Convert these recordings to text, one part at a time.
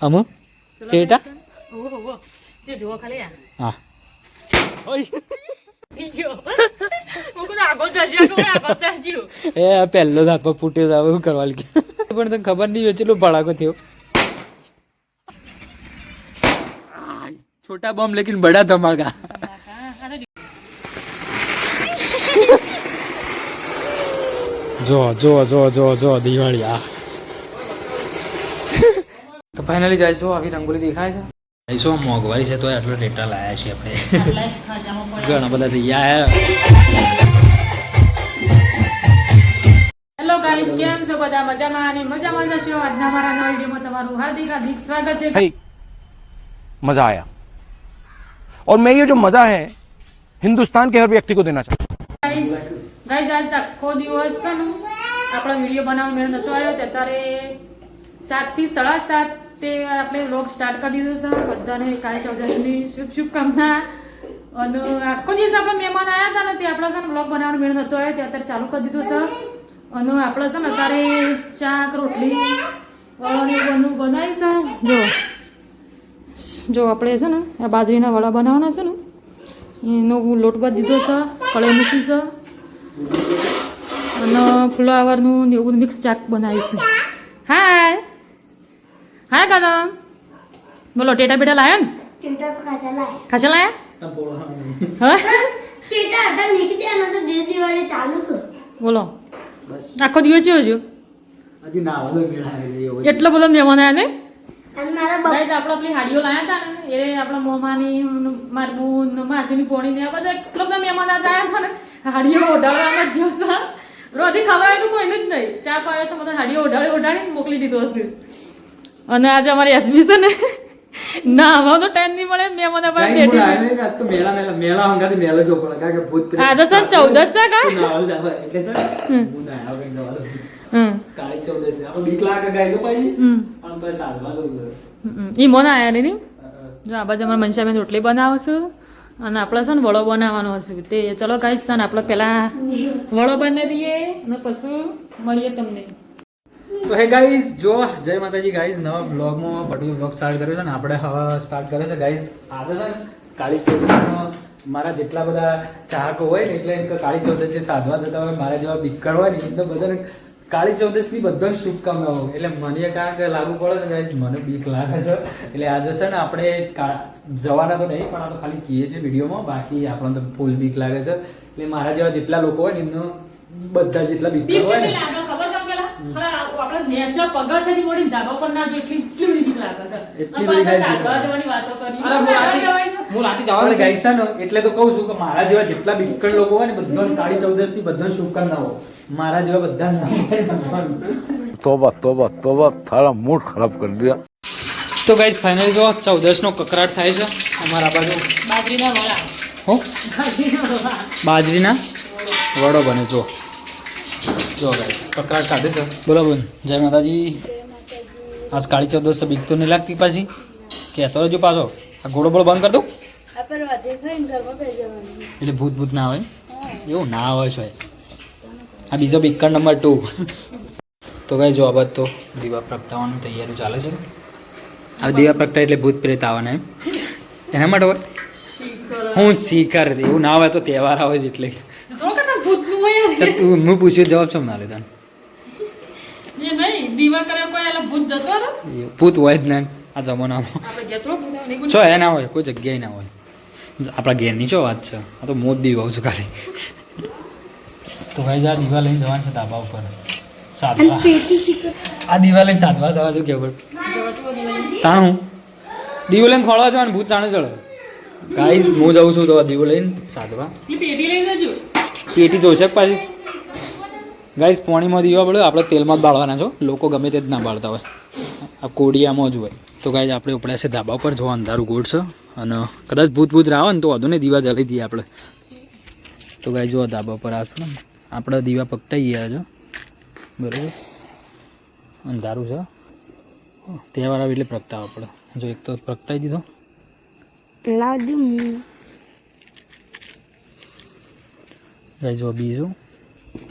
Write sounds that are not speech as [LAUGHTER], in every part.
અમુ ટેટા હા. એ પહેલો ધાપો ફૂટ્યો તો હવે શું કરવા લાગ્યો પણ તને ખબર નહીં હોય, ચેટલો ભડાકો થયો. છોટા બોમ્બ લેકિન બડા ધમાકા. જો જો જો જો જો, દિવાળી, આ. ફાઇનલી જઈશું આવી રંગોલી દેખાય છે જઈશું મોંઘવારી છે તો આટલો ડેટા લાયા છીએ આપણે ઘણા બધા થઈ ગયા હેલો ગાઈઝ કેમ છો બધા મજામાં અને મજામાં જશો આજના મારા નવા વિડીયોમાં તમારું હાર્દિક હાર્દિક સ્વાગત છે भाई मजा आया और मैं ये जो मजा है हिंदुस्तान के हर व्यक्ति को देना चाहता हूं ગાઈઝ ગાઈઝ આજ આખો દિવસ છે ને આપણો વિડીયો બનાવવાનો મેળ નતો આવ્યો તે અત્યારે સાત થી સાડા સાત તે આપણે વ્લોગ સ્ટાર્ટ કરી દીધો છે. બધાને કાળી ચૌદશની શુભ શુભકામના. અને આખો દિવસ આપણે મહેમાન આવ્યા હતા ને તે આપણે છે ને વ્લોગ બનાવવાનો મેળ થતો હોય, તે અત્યારે ચાલુ કરી દીધું છે. અને આપણે છે ને અત્યારે શાક, રોટલી વળાને બધું બનાવ્યું જો જો આપણે છે ને આ બાજરીના વડા બનાવવાના છે ને, એનો લોટ બાદ દીધો છે કળે મૂકી છે. અને ફ્લાવરનું ને એવું મિક્સ ચાક બનાવીશું હાય! હાય કાકા બોલો ટેટા બેટા લાયા ને ટેટા ખાસા લાય ખાસા લાયા હા ટેટા અડધા મૂકી દેવાનો તો દિવસ દિવાળી ચાલુ કર બોલો આખો દિવસ હજુ છું હજી નાવાનો મેળ આવી એટલો બધો મહેમાન આવ્યા ને? અને મારા આપણે પેલી હાડીઓ લાયા હતા ને? એ આપણા મોમાની મારી બૂન માસીની પોણી ને બધા એટલો બધા મહેમાન આજ આવ્યા હતા ને? હાડીઓ ઓઢાડવામાં જ જોશે રોધી ખવાય તો કોઈનું જ નહીં. ચા પાવે છે બધા હાડીઓ ઓઢાડી ઓઢાડીને મોકલી દીધો હશે. અને આજે અમારી એસબી છે ને ના આવવાનો ટાઈમ નહીં મળે મહેમાન આપણે બેઠી તો મેળા મેળા મેળા હંગાથી મેળો જો પડે કારણ કે ભૂત પ્રેત આજે છે ને ચૌદસ છે કા. એટલે સર હું ના? આવે નવાલો. હમ. કાળી ચૌદશ છે. આપણે બીક લાગે ગાય તો પાછી. હમ. પણ. ઈ મોના આયા નહીં જો આ બાજુ અમારા મનસાબેન રોટલી બનાવો છું અને આપણે છે ને વડો બનાવવાનો હશે. તે ચલો ગાઈશ તને આપણે પહેલાં વડો બનાવી દઈએ અને પછી મળીએ તમને. તો હે ગાઈઝ જો જય માતાજી ગાઈઝ નવા બ્લોગમાં પટવી બ્લોગ સ્ટાર્ટ કર્યો છે ને આપણે હવે સ્ટાર્ટ કર્યો છે. ગાઈઝ આજે છે ને કાળી ચૌદશમાં મારા જેટલા બધા ચાહકો હોય ને એટલે એમ કે કાળી ચૌદશ જે સાધવા જતા હોય મારા જેવા બીકડ હોય ને એટલે બધાને કાળી ચૌદશની બધાને શુભકામનાઓ એટલે મને કારણ કે લાગુ પડે છે ગાઈઝ મને બીક લાગે છે. એટલે આજે છે ને આપણે જવાના તો નહીં પણ આ તો ખાલી કહીએ છીએ વિડીયોમાં બાકી આપણને તો ફૂલ બીક લાગે છે. એટલે મારા જેવા જેટલા લોકો હોય ને એમનો બધા જેટલા બીક હોય ને એટલે તો કહું છું કે મારા જેવા જેટલા બિકણ લોકો હોય ને બધા કાળી ચૌદશથી બધાને શુભકામનાઓ. મારા જેવા બધા તોબા તોબા તોબા તારા મૂડ ખરાબ કરી દે. તો ગાઈસ ફાઇનલી જો ચૌદશ નો કકરાટ થાય છે. અમારા બાજુ બાજરીના વડા. હો? બાજરીના વડો બને જો. જો ગાઈસ કકરાટ કાઢે છે. બોલો બોલ. જય માતાજી. આજ કાળી ચૌદસ બીક તો નહીં લાગતી પાછી. કહેતો રહેજો પાછો. આ ઘોડો બોળો બંધ કરી દઉં? એટલે ભૂત ભૂત ના હોય? એવું ના આવે છે આ બીજો બીકર નંબર ટુ. તો કઈ જો આ તો દીવા પ્રગટાવવાની તૈયારી ચાલે છે. આ દીવા પ્રગટા એટલે ભૂત પ્રેત આવવાના એમ. એના માટે હોય હું શીખર એવું ના આવે તો તહેવાર આવે જ એટલે. હોય તો તું હું પૂછ્યું જવાબ છો ના લીધા એ નહીં દીવા કરે કોઈ એટલે ભૂત જતો હતો? ભૂત હોય જ ના આ જમાનામાં. છો એ ના હોય કોઈ જગ્યાએ ના હોય. આપણા ઘેરની શું વાત છે આ તો મોત બી બહુ છું ખાલી. તો ભાઈ જા દીવા લઈને જવાનું છે ધાબા ઉપર. સાધવા. આ દીવા લઈને સાધવા થવા તું કેવું તાણું. દીવો લઈને ખોળવા જવાનું ભૂત તાણે ચડે. ગાઈસ હું જઉં છું તો દીવો લઈને સાધવા. પેટી લઈ જજો. પેટી જોઈશે પાછી? ગાઈસ પોણીમાં દીવા પડે આપણે તેલમાં જ બાળવાના છો. લોકો ગમે તે જ ના બાળતા હોય. આ કોડિયામાં જ હોય. તો ગાઈસ આપણે ઉપડ્યા છે ધાબા ઉપર. જો અંધારું ગોળ છે. અને કદાચ ભૂત ભૂત આવે ને તો વધુ ને દીવા જલી દઈએ આપણે. તો ગાય જો ધાબા પર ને, આપણે દીવા પકટાઈ ગયા છો. બરાબર? અંધારું છે. તહેવાર આવે એટલે પ્રગટાવવા પડે. જો એક તો પ્રગટાઈ દીધો. લાવજો ગાઈઝ જો બીજું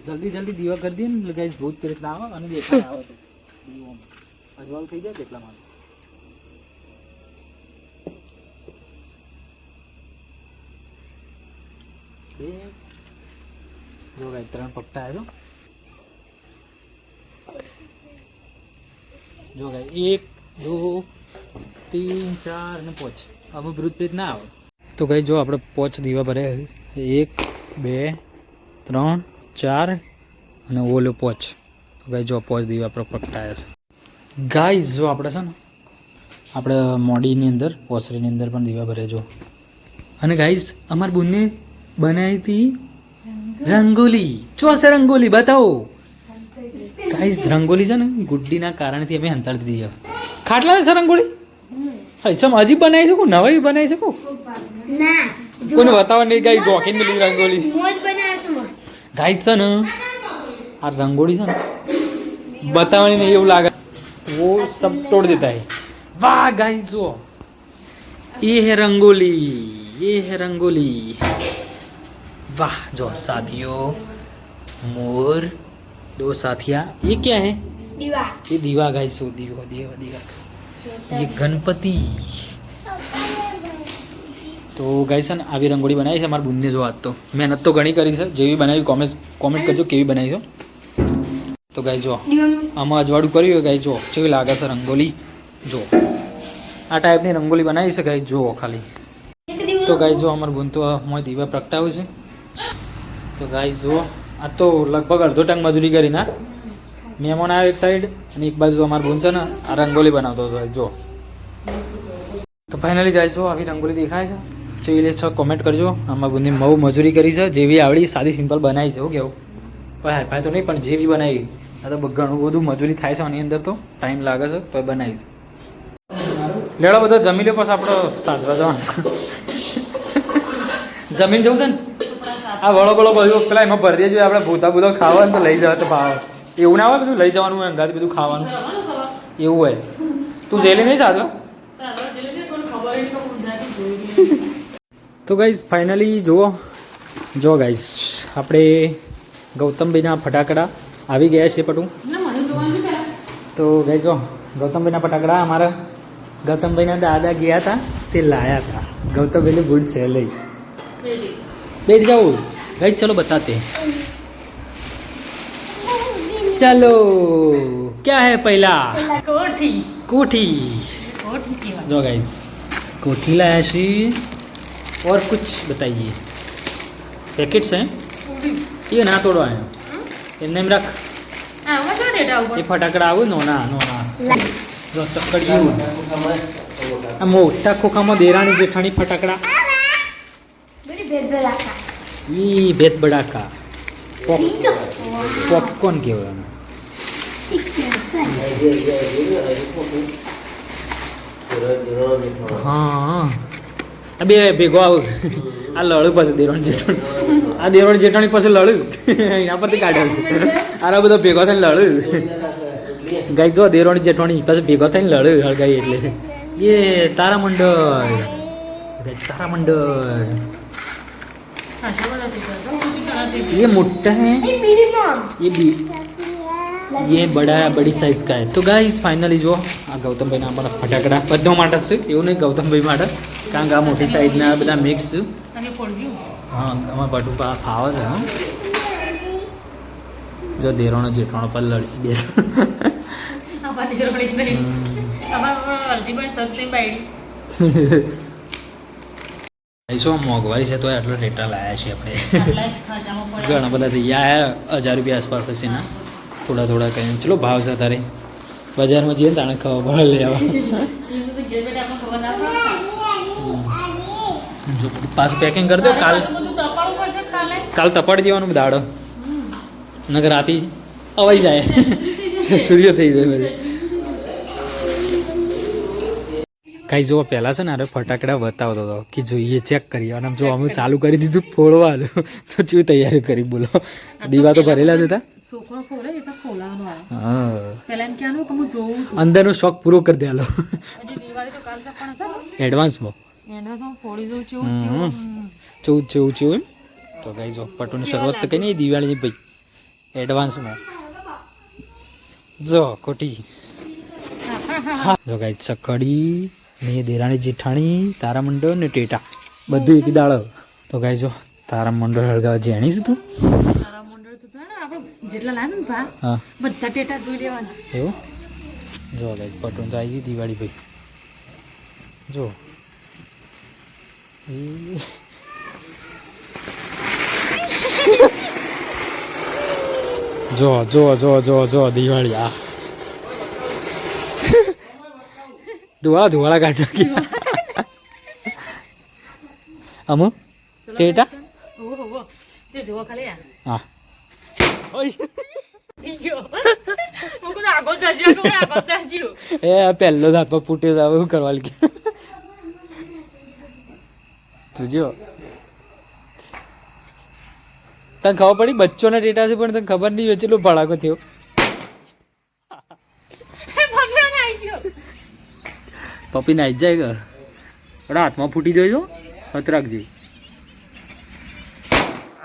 જલ્દી જલ્દી દીવા કરી દઈએ ને ગાય ભૂત પ્રેત ના આવે અને દેખાય આવે તો. અજવાળ થઈ જાય એટલા માટે? જો ગાય ત્રણ પટ્ટા આવ્યો જો ગાય એક દો તીન ચાર અને પાંચ. આમાં ભૂત ના આવે. તો ગાય જો આપણે પાંચ દીવા ભરે એક બે ત્રણ ચાર અને ઓલો પોચ. તો ગાઈ જો પોચ દીવા આપણે પ્રગટાયા છે. ગાય જો આપણે છે ને આપણે મોડીની અંદર ઓસરીની અંદર પણ દીવા ભરે જો. અને ગાઈઝ અમાર બુનને બનાવી હતી રંગોલી. ચોસે રંગોલી બતાવો. ગાઈઝ રંગોલી છે ને ગુડ્ડીના કારણથી અમે હંતાડી દીધી ખાટલા છે રંગોળી અચ્છા હજી બનાવી શકું? નવાઈ બનાવી શકું? કોને બતાવવાની ગાઈ ગોખીને પેલી રંગોલી. મોજ બનાવે તો મસ્ત ગાઈઝ છે ને આ રંગોળી છે ને બતાવવાની નહીં એવું લાગે वो सब तोड़ देता है वाह गाइस वो ये है रंगोली ये है रंगोली वाह जो साथियों मोर दो साथिया ये क्या है દીવા ये दीवा गाइस वो दीवा दीवा दीवा ये गणपति તો ગાઈસ છે ને, આવી રંગોળી બનાવી છે મારા બુંદને જો આજ તો મહેનત તો ઘણી કરી છે, જેવી બનાવી કોમેન્ટ કોમેન્ટ કરજો કેવી બનાવી છે. તો ગાઈ જો આમાં અજવાળું કર્યું હોય ગાઈ જો કેવી લાગે છે રંગોલી જો આ ટાઈપની રંગોલી બનાવી છે ગાઈ જુઓ ખાલી. તો ગાઈ જો અમારું બુન તો મોય દીવા પ્રગટાવ્યું છે. તો ગાઈ જુઓ, આ તો લગભગ અડધો ટંગ મજૂરી કરી ના. મહેમાન આવ્યો એક સાઈડ અને એક બાજુ અમારું બુન છે ને, આ રંગોલી બનાવતો હતો જો તો ફાઇનલી ગાઈ જો આવી રંગોલી દેખાય છે. જેવી લે છો કોમેન્ટ કરજો. આમાં બધી મઉ મજૂરી કરી છે. જેવી આવડી, સાદી સિમ્પલ બનાવી છે. એવું કેવું? કોઈ ભાઈ તો નહીં, પણ જેવી બનાવી. આ તો ઘણું બધું મજૂરી થાય છે આની અંદર તો. ટાઈમ લાગે છે, તો બનાવી છે. લેડો બધો જમી લો પછી આપણો સાધવા જવાનું. જમીન જવું છે ને? આ વળો વળો બધું પેલા એમાં ભરી દેજો. આપણે ભૂતા ભૂતા ખાવાનું તો લઈ જવા તો ભાવ. એવું ના હોય બધું લઈ જવાનું હોય, અંગાથી બધું ખાવાનું. એવું હોય. તું જેલી નહીં સાધવા સારો જલેબી કોઈને ખબર ય નહીં કે ગુજરાતી જોઈ લે. તો ગાઈઝ ફાઇનલી જુઓ. જો ગાઈઝ આપણે ગૌતમભાઈના ફટાકડા આવી ગયા છે પટું. તો ગાઈ જો ગૌતમભાઈના ફટાકડા અમારા ગૌતમભાઈના દાદા ગયા હતા તે લાયા હતા. ગૌતમભાઈને ગુડ છે લઈ બેઠ જાઉં ગાઈઝ ચલો બતાતે ચલો. ક્યાં હે પહેલા? કોઠી. કોઠી. જો ગાઈઝ કોઠી લાયા છીએ और कुछ बताइए पैकेट्स हैं ये ना तोड़ो है એમને એમ રાખ આમાં શું ડેટા ઉપર એ ફટાકડા આવું નોના નોના જો ચક્કર જેવું આ મોટા ખોખામાં દેરાણી જેઠાણી ફટાકડા બધી ભેદ ભેદ આખા ઈ ભેદ બડાકા પોપ પોપકોર્ન કહેવાય એને. હા આ બે ભેગો આવ આ લડું પાસે દેરોણ જેઠાણી આ દેરોણ જેઠાણી પાસે લડું એના પરથી કાઢ્યું આરા બધો ભેગો થઈને લડું ગાઈ જો દેરોણી જેઠાણી પાસે ભેગો થઈને લડું હળગાઈ એટલે એ તારા મંડળ ગાઈ તારા મંડળ ખાસા બધા થઈ ગયા. તો મોટી ગણાતી. ये मोटा है એ મિનિમમ ये भी ये बड़ा बड़ी साइज का है तो गाइस फाइनली જો આ ગૌતમભાઈ ના આપણા ફટાકડા બધા માટે જ છે એવું નહીં ગૌતમભાઈ માટે કારણ કે આ મોટી સાઈઝના બધા મિક્સ. હા અમારા બટુકા ફાવે છે હા. જો દેરોણો જેઠાણો પર લડશી બે. શું મોંઘવારી છે? તો આટલો રેટા લાયા છે આપણે. ઘણા બધા થઈ ગયા હજાર રૂપિયા આસપાસ હશે ના. થોડા થોડા કઈ ચલો ભાવ છે તારે. બજારમાં જઈએ ને તાણે ખબર પડે લઈ [LAUGHS] એનું તો ઘેર બેઠા આપણને ખબર ના પડે. જો પાછું પેકિંગ કરી દો. કાલ પાછું કાલે? તપાડી દેવાનું દાડો. નગર રાતી અવાઈ જાય. [LAUGHS] સૂર્ય થઈ જાય બધે કઈ જો પહેલા છે ને અરે ફટાકડા બતાવતો હતો કે જોઈએ ચેક કરીએ. અને જો અમે ચાલુ કરી દીધું ફોડવાનું તો શું તૈયારી કરી બોલો. દીવા તો ભરેલા જ હતા? અંદરનો શોખ પૂરો કરી દેલો હજી દિવાળી તો કાલ પણ હતા એડવાન્સમાં. ચૌદ ચૌદ ચૌદ એમ? તો કઈ જો પટોની શરૂઆત તો કઈ નહીં દિવાળીની ભાઈ. એડવાન્સમાં. જો ખોટી. જો કઈ ચકડી ને દેરાણી જેઠાણી તારામંડળ ને ટેટા. બધું એક દાળ તો કઈ જો તારા મંડળ હળગાવા જેણી છે તું જેટલા લાવે ને બધા ટેટા જોઈ લેવાના. એવું? જો કઈ પટોન તો આવી ગઈ દિવાળી ભાઈ. જો. જો જો જો જો જો દિવાળી આ. ધુવાળા ધુવાળા કાઢ નાખી અમુ ટેટા હા. એ પહેલો દાંત પર ફૂટે હવે શું કરવા લાગ્યું તું જો તને ખબર પડી? બચ્ચોના ટેટા છે પણ તને ખબર નહીં હોય ચેટલો ભડાકો થયો. પપ્પી નાઈ જાય કે હાથમાં ફૂટી જોઈજો હત રાખજે.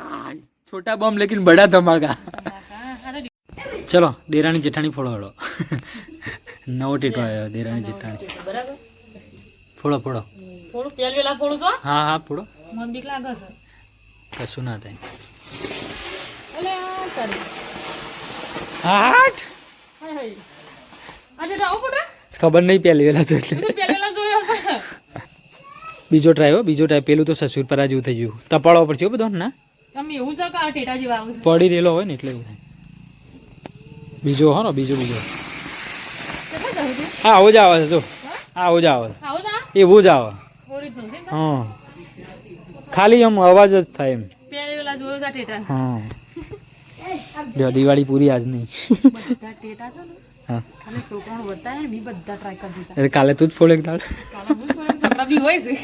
આ, છોટા બમ લેકિન બડા ધમાકા. ચલો દેરાણી જેઠાણી ફોડો હળો નવો ટેટો આવ્યો દેરાણી જેઠાણી. ફોડો ફોડો. થોડું તેલ વેલા ફોડું છો? હા હા ફોડો. મન બીક લાગે છે. કશું ના થાય. અલે આ તારી હાટ! આજે રાવ પોટા ખબર નહીં પહેલી વેલા છે એટલે તો જોયો બીજો ટ્રાય હો બીજો ટ્રાય પેલું તો સસુર પર જેવું થઈ ગયું. તપાડવા પડશે બધો ના? તમે એવું છે કે આ ટેટા જેવા આવું પડી રહેલો હોય ને એટલે એવું થાય. બીજો હો ને બીજો બીજો. હા આવો જ આવે છે જો. આવો જ આવે છે. એવું જ આવે. હા. ખાલી આમ અવાજ જ થાય એમ. હા. જો દિવાળી પૂરી આજ નહીં. કાલે તું જ ફોડે દાળ હોય છે.